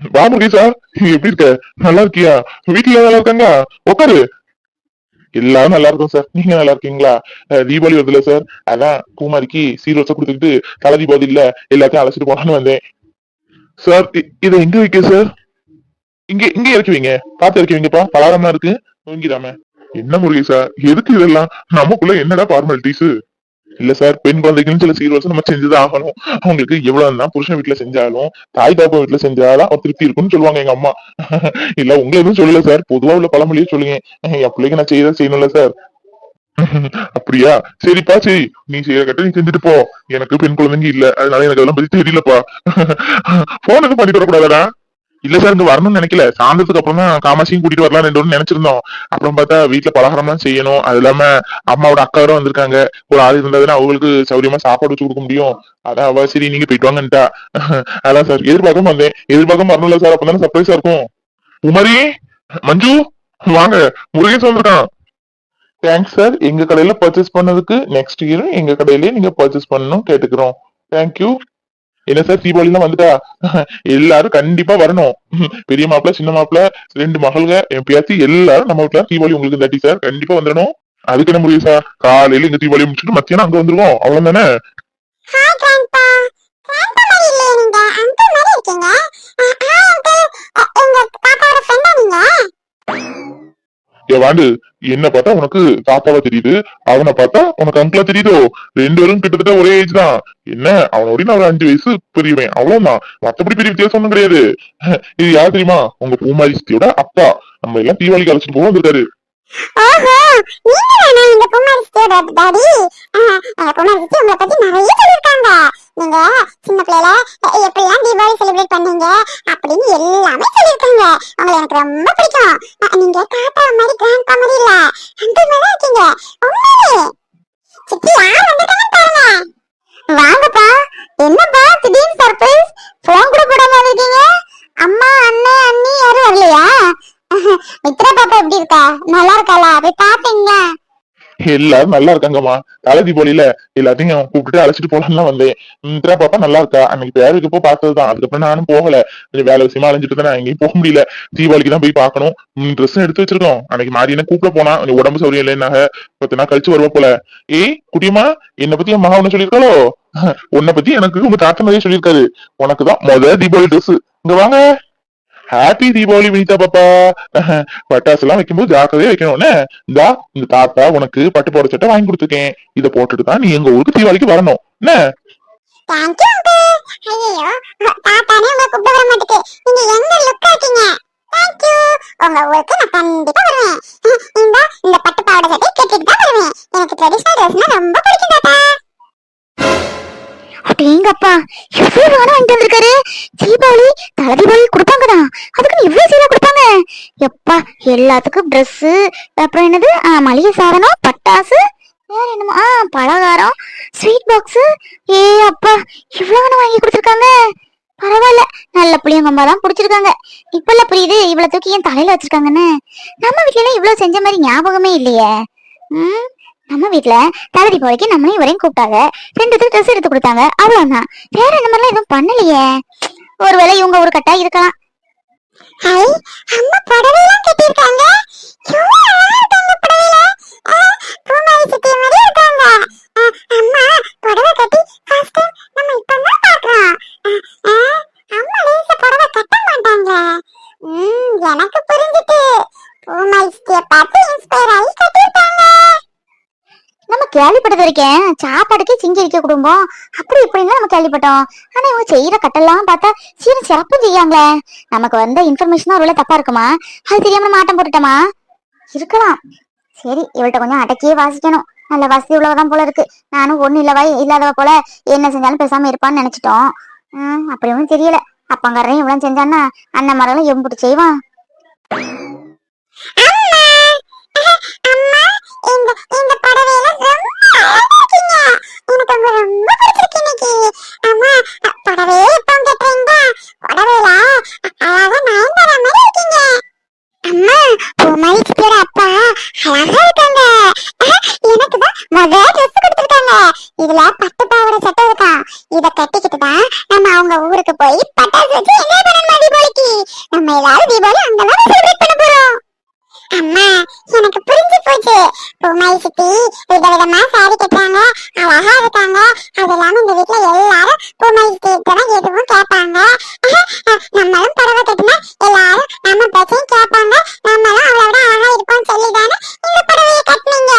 வா முருகேசா. எப்படி இருக்க? நல்லா இருக்கியா? வீட்டுல நல்லா இருக்காங்க உட்காரு. எல்லாரும் நல்லா இருக்கும் சார் நீங்க நல்லா இருக்கீங்களா? தீபாவளி வருதுல சார் அதான் பூமாரிக்கு சீரோசா கொடுத்துக்கிட்டு தலை தீபாவளி இல்ல எல்லாத்தையும் அழைச்சிட்டு போனான்னு வந்தேன். சார் இதை எங்க வைக்க சார் இங்க இங்க இறக்கி வைங்க. பார்த்து இறக்கி வைங்கப்பா. தான் இருக்கு. நோங்கிடாம என்ன முருகேசா? எதுக்கு இதெல்லாம்? நமக்குள்ள என்னடா ஃபார்மாலிட்டிஸ் இல்ல சார் பெண் குழந்தைக்குன்னு சில சீர்வரிசை நம்ம செஞ்சுதான் ஆகணும். அவங்களுக்கு எவ்வளவு தான் புருஷன் வீட்டுல செஞ்சாலும் தாய் தாப்பா வீட்டுல செஞ்சாலும் அவர் திருப்தி இருக்கும்னு சொல்லுவாங்க எங்க அம்மா. இல்ல உங்களை எதுவும் சொல்லல சார். பொதுவா உள்ள பழமொழியே சொல்லுங்க. என் பிள்ளைக்கு நான் செய்யதான் செய்யணும்ல சார். அப்படியா? சரிப்பா சரி. நீ செய்யற கட்ட நீ செஞ்சுட்டு போ. எனக்கு பெண் குழந்தைங்க இல்ல. அதனால எனக்கு அதெல்லாம் பத்தி தெரியலப்பா. போன் எதுவும் பண்ணிட்டு வரக்கூடாதா இல்ல சார் இங்க வரணும்னு நினைக்கல. சாயந்தரத்துக்கு அப்புறம் தான் காமாட்சியும் கூட்டிட்டு வரலாம் ரெண்டு நினைச்சிருந்தோம். அப்புறம் பார்த்தா வீட்டுல பலகாரம்லாம் செய்யணும். அது இல்லாம அம்மாவோட அக்கா வேற வந்திருக்காங்க. ஒரு ஆள் இருந்ததுன்னா அவங்களுக்கு சௌரியமா சாப்பாடு வச்சு கொடுக்க முடியும். அதான் அவ சரி நீங்க போயிட்டு வாங்கன்ட்டா அதான் சார் எதிர்பார்க்காம வந்தேன். எதிர்பார்க்காம வரணும்ல சார் அப்பதானே சர்ப்ரைஸா இருக்கும். உமரி மஞ்சு வாங்க. முருகேஷ் வந்திருக்கான் தேங்க்ஸ் சார் எங்க கடையில பர்ச்சேஸ் பண்ணதுக்கு நெக்ஸ்ட் இயர் எங்க கடையிலேயே நீங்க பர்ச்சேஸ் பண்ணணும் கேட்டுக்கிறோம். தேங்க்யூ என்ன சார் தீபாவளிலாம் வந்துட்டா? எல்லாரும் கண்டிப்பா வரணும். பெரிய மாப்பிள்ள சின்ன மாப்பிள்ள ரெண்டு மகள்க என் பேசி எல்லாரும் நம்ம வீட்டுல தீபாவளி உங்களுக்கு தட்டி சார் கண்டிப்பா வந்துடணும். அதுக்கு என்ன முடியும் சார் காலையில இங்க தீபாவளி முடிச்சுட்டு மத்தியானம் அங்க வந்துருவோம். அவ்வளவுதானே? ஹாய் வாண்டு என்ன பார்த்தா உனக்கு தாத்தாவா தெரியுது. அவனை பார்த்தா உனக்கு அங்கிளா தெரியுதோ? ரெண்டு பேரும் கிட்டத்தட்ட ஒரே ஏஜ் தான். என்ன? அவனோட நான் ஒரு அஞ்சு வயசு பெரியவன். அவ்வளவுதான். மத்தபடி பெரிய வித்தியாசம் ஒண்ணும் கிடையாது. இது யார் தெரியுமா? உங்க பூமாரி சித்தியோட அப்பா. நம்ம எல்லாம் தீபாவளிக்கு அழைச்சிட்டு போக வந்திருக்காரு. ஓஹோ நீங்க தானே இந்த குமாரி சிஸ்டரோட டாடி குமாரி உங்களை பத்தி நிறைய நீங்க சின்ன பிள்ளையில எப்படிலாம் கம்ப்ளீட் செலிப்ரேட் பண்ணீங்க அப்படின்னு எல்லாமே சொல்லியிருக்காங்க. உங்களை எனக்கு ரொம்ப பிடிக்கும். நீங்க தாத்தா மாதிரி கிராண்ட்பா மாதிரி இல்ல. அங்கிள் மாதிரி இருக்கீங்க. உண்மையே சித்தி யார் வந்துட்டாங்க பாருங்க. வாங்கப்பா. என்னப்பா? திடீர்னு சர்ப்ரைஸ் போன் கூட போடாம வந்திருக்கீங்க அம்மா அண்ணன் அண்ணி யாரும் வரலையா? மித்ரா பாப்பா எப்படி இருக்கா? நல்லா இருக்காளா? போய் பாத்தீங்களா எல்லாரும் நல்லா இருக்காங்கம்மா. தலை தீபாவளியில எல்லாத்தையும் கூப்பிட்டு அழைச்சிட்டு போலாம்னு வந்தேன். மித்ரா பாப்பா நல்லா இருக்கா? அன்னைக்கு பேருக்கு போய் பார்த்ததுதான். அதுக்கப்புறம் நானும் போகல. கொஞ்சம் வேலை விஷயமா அலைஞ்சிட்டு தான் எங்கேயும் போக முடியல. தீபாவளிக்கு தான் போய் பார்க்கணும். ட்ரெஸ் எடுத்து வச்சிருக்கோம். அன்னைக்கு மாறி என்ன கூப்பிட போனா கொஞ்சம் உடம்பு சௌரியம் இல்லைன்னாக பத்து நாள் கழிச்சு வருவா போல. ஏய் குட்டியம்மா என்ன பத்தி என் மகா ஒண்ணு சொல்லியிருக்காளோ? உன்னை பத்தி எனக்கு உங்க தாத்தா நிறைய சொல்லியிருக்காரு. உனக்கு தான் முத தீபாவளி ட்ரெஸ் இங்க வாங்க. ஹாப்பி தீபாவளி வினிதா பாப்பா பட்டாசு எல்லாம் வைக்கும்போது ஜாக்கிரதையா வைக்கணும்னு. இந்தா இந்த தாத்தா உனக்கு பட்டு போட சட்டை வாங்கி கொடுத்துருக்கேன். இதை போட்டுட்டு தான் நீ எங்க ஊருக்கு தீபாவளிக்கு வரணும். என்ன? நீங்க எங்க உங்க ஊருக்கு நான் கண்டிப்பா வருவேன். இந்த இந்த பட்டு பாவாடை சட்டை கட்டிட்டு தான் வருவேன். எனக்கு ட்ரெடிஷனல் ட்ரெஸ்னா ரொம்ப பிடிக்கும் தாத்தா. அப்படிங்கப்பா எவ்வளவு நானும் வாங்கிட்டு வந்திருக்காரு? தீபாவளி தலை தீபாவளி கொடுப்பாங்கதான் அதுக்கு இவ்வளவு சீரா கொடுப்பாங்க. எப்பா எல்லாத்துக்கும் ட்ரெஸ்ஸு அப்புறம் என்னது? ஆ, மளிகை சாதனம் பட்டாசு வேற என்னமோ ஆ பலகாரம் ஸ்வீட் பாக்ஸ் ஏ அப்பா இவ்வளவு வாங்கி கொடுத்துருக்காங்க? பரவாயில்ல நல்ல புளியங்கம்பா தான் பிடிச்சிருக்காங்க இப்பெல்லாம் புரியுது இவ்வளவு தூக்கி என் தலையில வச்சிருக்காங்கன்னு. நம்ம வீட்டுல இவ்வளவு செஞ்ச மாதிரி ஞாபகமே இல்லையே. ம்? நம்ம வீட்டுல தளபதி தீபாவளிக்கு நம்மளையும் இவரையும் கூப்பிட்டாங்க. ரெண்டு பேரும் ட்ரெஸ் எடுத்து கொடுத்தாங்க. அவ்வளவுதான். வேற இந்த மாதிரிலாம் எதுவும் பண்ணலையே. ஒருவேளை இவங்க ஒரு கட்டா இருக்கலாம். ஹை அம்மா புடவைலாம் கட்டியிருக்காங்க. எனக்கு கேள்விப்பட்டது வரைக்கும் சாப்பாடுக்கே சிங்கி இருக்க குடும்பம். அப்படி இப்படின்னு நம்ம கேள்விப்பட்டோம். ஆனா இவங்க செய்யற கட்டெல்லாம் பார்த்தா சீரும் சிறப்பு செய்யாங்களே நமக்கு வந்த இன்ஃபர்மேஷன் ஒருவேளை தப்பா இருக்குமா? அது தெரியாம நம்ம மாட்டம் போட்டுட்டோமா? இருக்கலாம். சரி இவள்கிட்ட கொஞ்சம் அடக்கியே வாசிக்கணும். நல்ல வசதி உள்ளவதான் போல இருக்கு. நானும் ஒண்ணு இல்லவா இல்லாதவ போல என்ன செஞ்சாலும் பேசாம இருப்பான்னு நினைச்சிட்டோம். ஹம் அப்படி ஒன்றும் தெரியல. அப்பங்காரன் இவ்வளவு செஞ்சான்னா அண்ணன் மரம் எம்புட்டு செய்வான். இருக்கீங்க அம்மா அஹ், புடவையே இப்போ கட்டுறீங்களா புடவையில அழகா நயன்தாரா மாதிரி இருக்கீங்க அம்மா பூமாரி சித்தியோட அப்பா அழகா இருக்காங்க அஹ், எனக்கு தான் முத ட்ரெஸ் கொடுத்துருக்காங்க இதுல பட்டு பாவாடை சட்டை இருக்கா இத கட்டிக்கிட்டு தான் நம்ம அவங்க ஊருக்கு போய் பட்டாசு வச்சு என்ஜாய் பண்ணணும் தீபாவளிக்கு நம்ம எல்லாரும் தீபாவளி அங்கதான் செலிப்ரேட் பண்ண போறோம் அம்மா எனக்கு புரிஞ்சு போச்சு பூமாரி சித்தி விதவிதமா சாரி கட்டுறாங்க அழகா இருக்காங்க அது இல்லாம இந்த வீட்ல எல்லாரும் இப்பதான் எதுவும் கேட்பாங்க. நம்மளும் புடவை கட்டினா எல்லாரும் நம்ம பேச்சையும் கேட்பாங்க. நம்மளும் அவளோட அழகா இருப்போம் சொல்லிதானே இந்த புடவையை கட்டினீங்க?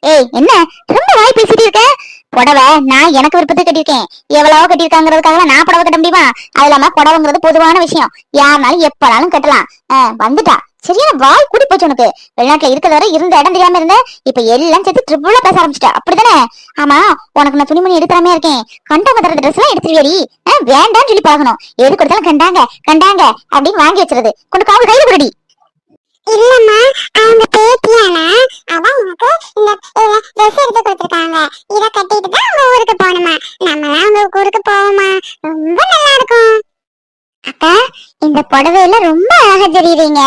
ஏய் என்ன? ரொம்ப வாய் பேசிட்டு இருக்க? புடவை நான் எனக்கு விருப்பத்தை கட்டியிருக்கேன். எவ்வளவோ கட்டியிருக்காங்கிறதுக்காக நான் புடவை கட்ட முடியுமா? அது இல்லாம புடவைங்கிறது பொதுவான விஷயம். யாருனாலும் எப்பனாலும் கட்டலாம். ஆஹ் வந்துட்டா. சரியான வாய் கூடி போச்சு உனக்கு. வெளிநாட்டுல இருக்கிற வரை இருந்த இடம் தெரியாம இருந்த இப்ப எல்லாம் சேர்த்து ட்ரிபிளா பேச ஆரம்பிச்சிட்ட. அப்படிதானே ஆமா உனக்கு நான் துணிமணி எடுக்காமே இருக்கேன். கண்டவங்க தர ட்ரெஸ் எல்லாம் எடுத்துருவியடி? வேண்டாம்னு சொல்லி பழகணும். எது கொடுத்தாலும் கண்டாங்க கண்டாங்க அப்படின்னு வாங்கி வச்சிருது. கொண்டு காவல் கையில குடுடி. இல்லம்மா அவங்க பேத்தியானா அதான் எனக்கு இந்த ட்ரெஸ் எடுத்து கொடுத்துருக்காங்க. இதை கட்டிட்டு தான் அவங்க ஊருக்கு போகணுமா? நம்மளாம் அவங்க ஊருக்கு போவோமா? ரொம்ப நல்லா இருக்கும். அக்கா இந்த புடவையில ரொம்ப அழகா தெரியுறீங்க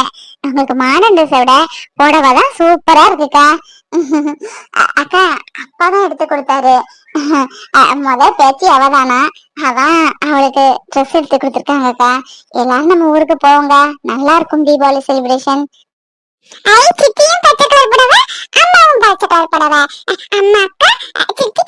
உங்களுக்கு மாடர்ன் ட்ரெஸ்ஸை விட புடவை தான் சூப்பரா இருக்குக்கா. அக்கா அப்பா தான் எடுத்து கொடுத்தாரு. முத பேச்சு அவதானா அதான் அவளுக்கு ட்ரெஸ் எடுத்து கொடுத்துருக்காங்கக்கா. எல்லாரும் நம்ம ஊருக்கு போவோங்க. நல்லா இருக்கும் தீபாவளி செலிப்ரேஷன் ஐ சித்தியும் பச்சை கலர் புடவை அம்மாவும் பச்சை கலர் புடவை அம்மா அக்கா அ, சித்தி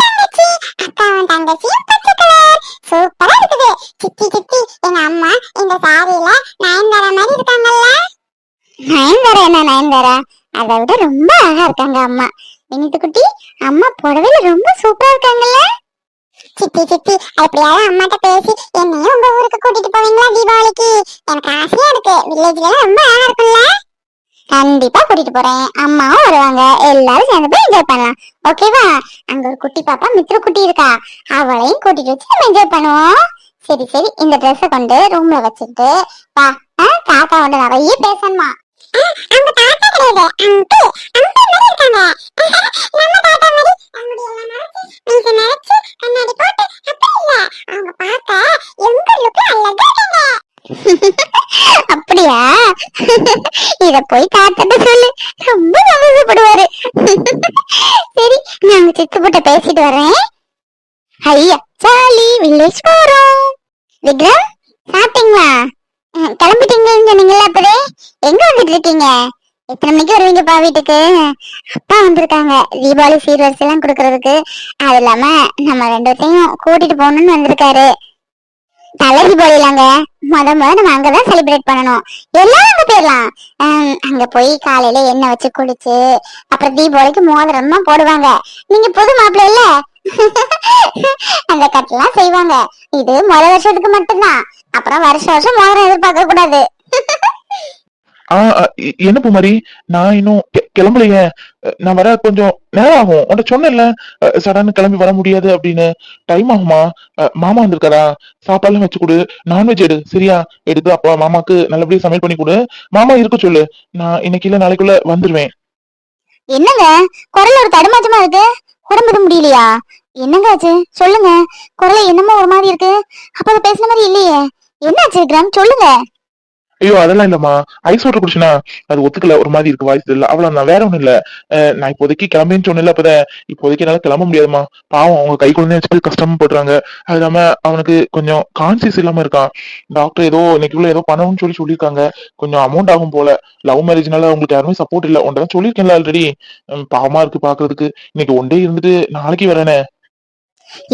நயன்தாரா அதை விட ரொம்ப அழகா இருக்காங்க அம்மா. வினித்து குட்டி அம்மா புடவையில ரொம்ப சூப்பரா இருக்காங்கல்ல? சித்தி சித்தி எப்படியாவது அம்மாட்ட பேசி என்னையும் உங்க ஊருக்கு கூட்டிட்டு போவீங்களா தீபாவளிக்கு? எனக்கு ஆசையா இருக்கு. வில்லேஜ்ல ரொம்ப அழகா இருக்கும்ல? கண்டிப்பா கூட்டிட்டு போறேன். அம்மாவும் வருவாங்க. எல்லாரும் சேர்ந்து போய் என்ஜாய் பண்ணலாம். ஓகேவா அங்க ஒரு குட்டி பாப்பா மித்ரு குட்டி இருக்கா. அவளையும் கூட்டிட்டு வச்சு நம்ம என்ஜாய் பண்ணுவோம். சரி சரி. இந்த ட்ரெஸ்ஸை கொண்டு ரூம்ல வச்சுட்டு வா. தாத்தா வந்து நிறைய பேசணுமா? அவங்க தாத்தா கிடையாது அங்கு அங்கிள் மாதிரி இருக்காங்க. நம்ம தாத்தா மாதிரி. அவங்களுடைய எல்லாம் மறைச்சு மீச மறைச்சு கண்ணாடி போட்டு அப்படி இல்ல. அவங்க பார்க்க எங்க லுக்கு அழகா இருக்காங்க. அப்படியா? இத போய் தாத்தாட்ட சொல்லு. ரொம்ப சந்தோஷப்படுவாரு. சரி நாங்க சித்து போட்ட பேசிட்டு வரேன். ஐயா சாலி வில்லேஜ் போறோம். விக்ரம் சாப்பிட்டீங்களா? கிளம்பிட்டீங்கன்னு சொன்னீங்கல்ல அப்பதே எங்க வந்துட்டு இருக்கீங்க எத்தனை மணிக்கு வருவீங்கப்பா வீட்டுக்கு? அப்பா வந்திருக்காங்க. தீபாவளி சீர்வரிசை எல்லாம் கொடுக்கறதுக்கு. அது இல்லாம நம்ம ரெண்டு பேரையும் கூட்டிட்டு போகணும்னு வந்திருக்காரு. தலை தீபாவளிலாங்க முத முத நம்ம அங்கதான் செலிப்ரேட் பண்ணணும். எல்லாரும் அங்க போயிடலாம் அங்க போய் காலையில எண்ணெய் வச்சு குளிச்சு அப்புறம் தீபாவளிக்கு மோதிரம்லாம் போடுவாங்க. நீங்க புது மாப்பிள்ள இல்ல? அந்த கட்டெல்லாம் செய்வாங்க. இது முத வருஷத்துக்கு மட்டும்தான். அப்புறம் வருஷம் வருஷம் மோதிரம் எதிர்பார்க்க கூடாது. என்ன பூமாரி? நான் இன்னும் கிளம்பலையே. நான் வர கொஞ்சம் நேரம் ஆகும். உன்கிட்ட சொன்னேன்ல சடன் கிளம்பி வர முடியாது அப்படின்னு. டைம் ஆகுமா? மாமா வந்திருக்காரா? சாப்பாடுலாம் வச்சு கொடு. நான்வெஜ் எடு. சரியா? எடுத்து அப்பா மாமாக்கு நல்லபடியா சமையல் பண்ணி கொடு. மாமா இருக்க சொல்லு. நான் இன்னைக்கு இல்ல நாளைக்குள்ள வந்துருவேன். என்னங்க? குரல் ஒரு தடுமாற்றமா இருக்கு. உடம்புக்கு முடியலையா? என்னங்க ஆச்சு? சொல்லுங்க. குரல் என்னமோ ஒரு மாதிரி இருக்கு. அப்ப பேசுன மாதிரி இல்லையே. என்னாச்சு விக்ரம்? சொல்லுங்க. ஐயோ அதெல்லாம் இல்லம்மா. ஐஸ் வாட்டர் குடிச்சுனா அது ஒத்துக்கல ஒரு மாதிரி இருக்கு வாய்ஸ் இல்ல அவ்வளவு நான் வேற ஒண்ணும் இல்ல. நான் இப்போதைக்கு கிளம்பின்னு சொன்னேன்ல அப்பதான். இப்போதைக்கு என்னால கிளம்ப முடியாதுமா பாவம் அவங்க கை குழந்தைய வச்சு கஷ்டமா போடுறாங்க அது இல்லாம அவனுக்கு கொஞ்சம் கான்சியஸ் இல்லாம இருக்கான். டாக்டர் ஏதோ இன்னைக்கு உள்ள ஏதோ பண்ணணும்னு சொல்லி சொல்லியிருக்காங்க. கொஞ்சம் அமௌண்ட் ஆகும் போல. லவ் மேரேஜ்னால உங்களுக்கு யாருமே சப்போர்ட் இல்ல. உன்தான் சொல்லியிருக்கேன்ல ஆல்ரெடி பாவமா இருக்கு பாக்குறதுக்கு. இன்னைக்கு ஒன் டே இருந்துட்டு நாளைக்கு வரேனே.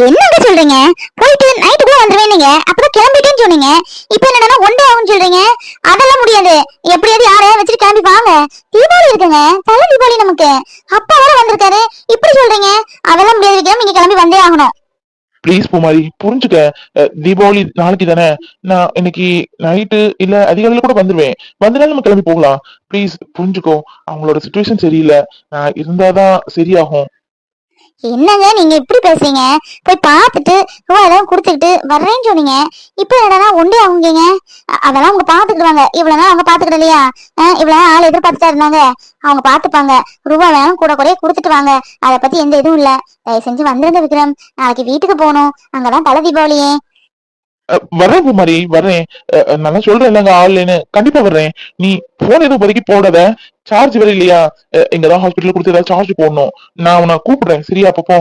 என்னங்க சொல்றீங்க? போயிட்டு நைட்டு கூட வந்துருவேன் அப்புறம் கிளம்பிட்டேன்னு சொன்னீங்க. இப்ப என்னன்னா ஒன் டே ஆகும் சொல்றீங்க? அதெல்லாம் முடியாது. எப்படியாவது யாரையாவது வச்சுட்டு கிளம்பி வாங்க. தீபாவளி இருக்குங்க. தலை தீபாவளி நமக்கு. அப்பா வேற வந்திருக்காரு. இப்படி சொல்றீங்க? அதெல்லாம் முடியாது. விக்ரம் நீங்க கிளம்பி வந்தே ஆகணும். ப்ளீஸ் பூமாரி புரிஞ்சுக்க. தீபாவளி நாளைக்கு தானே? நான் இன்னைக்கு நைட்டு இல்ல அதிகாலையில கூட வந்துருவேன். வந்தனால நம்ம கிளம்பி போகலாம். ப்ளீஸ் புரிஞ்சுக்கோ. அவங்களோட சுச்சுவேஷன் சரியில்லை. நான் இருந்தாதான் சரியாகும். என்னங்க நீங்க இப்படி பேசுறீங்க? போய் பார்த்துட்டு ரூபா ஏதாவது கொடுத்துக்கிட்டு வர்றேன்னு சொன்னீங்க. இப்போ என்னடா ஒன்றே ஆகுங்க அதெல்லாம் அவங்க பார்த்துக்கிடுவாங்க. இவ்வளோ நாள் அவங்க பார்த்துக்கிட இல்லையா இவ்வளோ நாள் ஆள் எதிர்பார்த்துட்டா இருந்தாங்க. அவங்க பார்த்துப்பாங்க. ரூபா வேணும் கூட குறைய கொடுத்துட்டு வாங்க. அதை பத்தி எந்த இதுவும் இல்லை. தயவு செஞ்சு வந்திருந்த விக்ரம். நாளைக்கு வீட்டுக்கு போகணும். அங்கதான் தலை தீபாவளியே. வர்றேன் குமாரி வர்றேன். நல்லா நான் சொல்றேன் இல்லங்க ஆன்லைனு கண்டிப்பா வர்றேன். நீ போன் எதுவும் இப்போதைக்கு போடாத சார்ஜ் வேற இல்லையா? இங்கதான் ஹாஸ்பிட்டல் கொடுத்து ஏதாவது சார்ஜ் போடணும். நான் உன்னை கூப்பிடுறேன். சரியா? அப்பப்போ.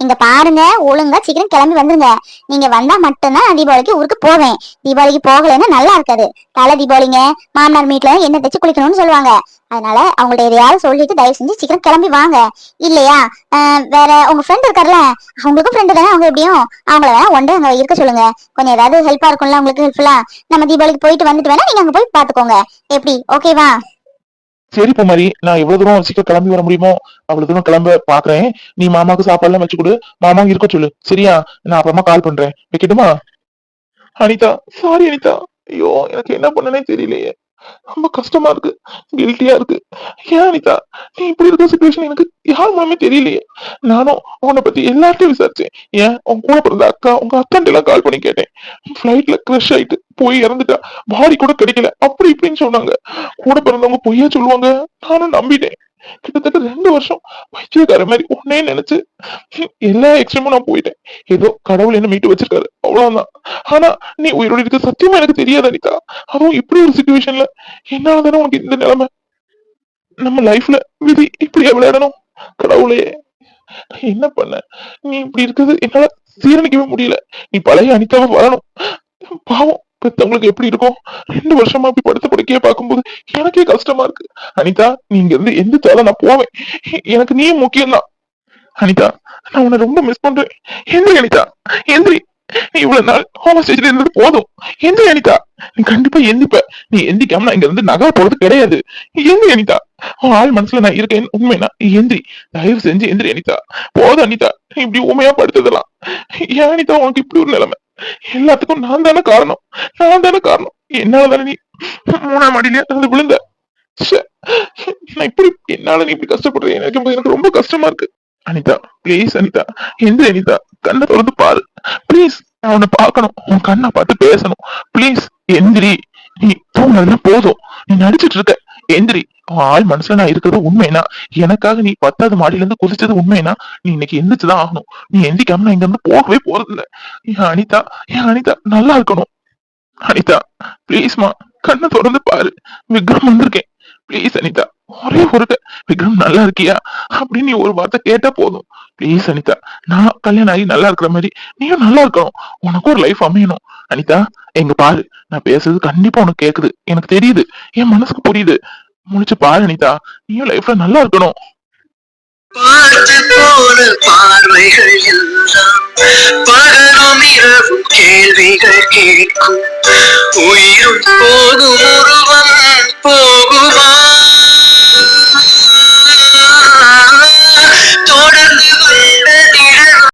இங்க பாருங்க ஒழுங்கா சீக்கிரம் கிளம்பி வந்துருங்க. நீங்க வந்தா மட்டும்தான் நான் தீபாவளிக்கு ஊருக்கு போவேன். தீபாவளிக்கு போகலைன்னா நல்லா இருக்காது. தலை தீபாவளிங்க மாமனார் வீட்டுல எண்ணெய் தேச்சு குளிக்கணும்னு சொல்லுவாங்க. அதனால அவங்கள்ட்ட எதையாவது சொல்லிட்டு தயவு செஞ்சு சீக்கிரம் கிளம்பி வாங்க. இல்லையா? ஆஹ் வேற உங்க ஃப்ரெண்ட் இருக்கார்ல அவங்களுக்கும் ஃப்ரெண்டு தானே? அவங்க எப்படியும்? அவங்கள வேணா ஒன் அங்க இருக்க சொல்லுங்க. கொஞ்சம் ஏதாவது ஹெல்ப்பா இருக்கும்ல உங்களுக்கு ஹெல்ப்ஃபுல்லா நம்ம தீபாவளிக்கு போயிட்டு வந்துட்டு வேணா நீங்க அங்க போய் பாத்துக்கோங்க எப்படி? ஓகேவா சரி பூமாரி நான் எவ்வளவு தூரம் சீக்கிரம் கிளம்பி வர முடியுமோ அவ்வளவு தூரம் கிளம்ப பாக்குறேன். நீ மாமாவுக்கு சாப்பாடு எல்லாம் வச்சு கொடு. மாமாவும் இருக்க சொல்லு. சரியா? நான் அப்புறமா கால் பண்றேன். வைக்கட்டுமா? அனிதா சாரி அனிதா. ஐயோ எனக்கு என்ன பண்ணனே தெரியலையே. ரொம்ப கஷ்டமா இருக்கு. கில்ட்டியா இருக்கு. ஏன் அனிதா? நீ இப்படி இருக்க சுச்சுவேஷன் எனக்கு யார் மூலமே தெரியலையே. நானும் உன்னை பத்தி எல்லார்ட்டையும் விசாரிச்சேன். ஏன்? உன் கூட பிறந்த அக்கா உங்க அத்தாண்ட எல்லாம் கால் பண்ணி கேட்டேன். ஃபிளைட்ல கிரஷ் ஆயிட்டு போய் இறந்துட்டா. பாடி கூட கிடைக்கல. அப்படி இப்படின்னு சொன்னாங்க. கூட பிறந்தவங்க பொய்யா சொல்லுவாங்க. நானும் நம்பிட்டேன். கிட்டத்தட்ட ரெண்டு வருஷம் பைத்தியக்கார மாதிரி உன்னே நினைச்சு எல்லா எக்ஸ்ட்ரீமும் நான் போயிட்டேன். ஏதோ கடவுள் என்ன மீட்டு வச்சிருக்காரு. அவ்வளவுதான். ஆனா நீ உயிரோட இருக்க சத்தியமா எனக்கு தெரியாது அனிதா. அதுவும் இப்படி ஒரு சுச்சுவேஷன்ல என்னால தானே உனக்கு இந்த நிலைமை? நம்ம லைஃப்ல விதி இப்படியா விளையாடணும்? கடவுளே என்ன பண்ண நீ இப்படி இருக்கிறது என்னால சீரணிக்கவே முடியல. நீ பழைய அனிதாவை வரணும். பாவம். பெத்தவங்களுக்கு எப்படி இருக்கும்? ரெண்டு வருஷமா அப்படி படுத்த படுக்கையே பார்க்கும்போது எனக்கே கஷ்டமா இருக்கு. அனிதா நீங்க இருந்து எந்த தேவை நான் போவேன். எனக்கு நீ முக்கியம்தான். அனிதா நான் உன்னை ரொம்ப மிஸ் பண்றேன். எந்திரி அனிதா. எந்திரி. நீ இவ்வளவு நாள் ஹோம் ஸ்டேஜ்ல இருந்தது போதும். எந்திரி அனிதா. நீ கண்டிப்பா எந்திப்ப நீ எந்திக்காம நான் இங்க இருந்து நகர போறது கிடையாது. எந்திரி அனிதா. உன் ஆள் மனசுல நான் இருக்கேன். உண்மைனா எந்திரி. தயவு செஞ்சு எந்திரி அனிதா. போதும் அனிதா. நீ இப்படி உண்மையா படுத்ததெல்லாம். ஏன் அனிதா உனக்கு இப்படி ஒரு நிலைமை? எல்லாத்துக்கும் நான் தானே காரணம். நான் தானே காரணம். என்னால தானே நீ மூணாம் அடியில அது விழுந்த. நான் இப்படி என்னால நீ இப்படி கஷ்டப்படுறேன் எனக்கு எனக்கு ரொம்ப கஷ்டமா இருக்கு. அனிதா பிளீஸ் அனிதா எந்த அனிதா. கண்ணை திறந்து பாரு. ப்ளீஸ் நான் உன்னை பார்க்கணும். உன் கண்ணை பார்த்து பேசணும். பிளீஸ் எந்திரி. நீ தூங்கினதுல போதும். நீ நடிச்சிட்டு இருக்க. எந்திரி. ஆள் மனசுல நான் இருக்கிறது உண்மைனா. எனக்காக நீ பத்தாவது மாடியில இருந்து குதிச்சது உண்மைனா நீ இன்னைக்கு எந்திரிச்சுதான் ஆகணும். நீ எந்திக்காம நான் இங்க இருந்து போகவே போறது இல்ல என் அனிதா என் அனிதா நல்லா இருக்கணும். அனிதா ப்ளீஸ்மா கண்ணை திறந்து பாரு. விக்ரம் வந்திருக்கேன். ப்ளீஸ் அனிதா ஒரே ஒரு விக்ரம் நல்லா இருக்கியா? அப்படின்னு நீ ஒரு வார்த்தை கேட்டா போதும். ப்ளீஸ் அனிதா நான் கல்யாணம் ஆகி நல்லா இருக்கிற மாதிரி நீயும் நல்லா இருக்கணும். உனக்கு ஒரு லைஃப் அமையணும். அனிதா எங்க பாரு நான் பேசுறது கண்டிப்பா உனக்கு கேக்குது. எனக்கு தெரியுது. என் மனசுக்கு புரியுது. முடிச்சு பாரு அனிதா. நீயும் லைஃப்ல நல்லா இருக்கணும். பார்த்து போன பார்வைகள் எல்லாம் பகலும் இரவும் கேள்விகள் கேட்கும். உயிரும் போகும் உருவம் போகுமா?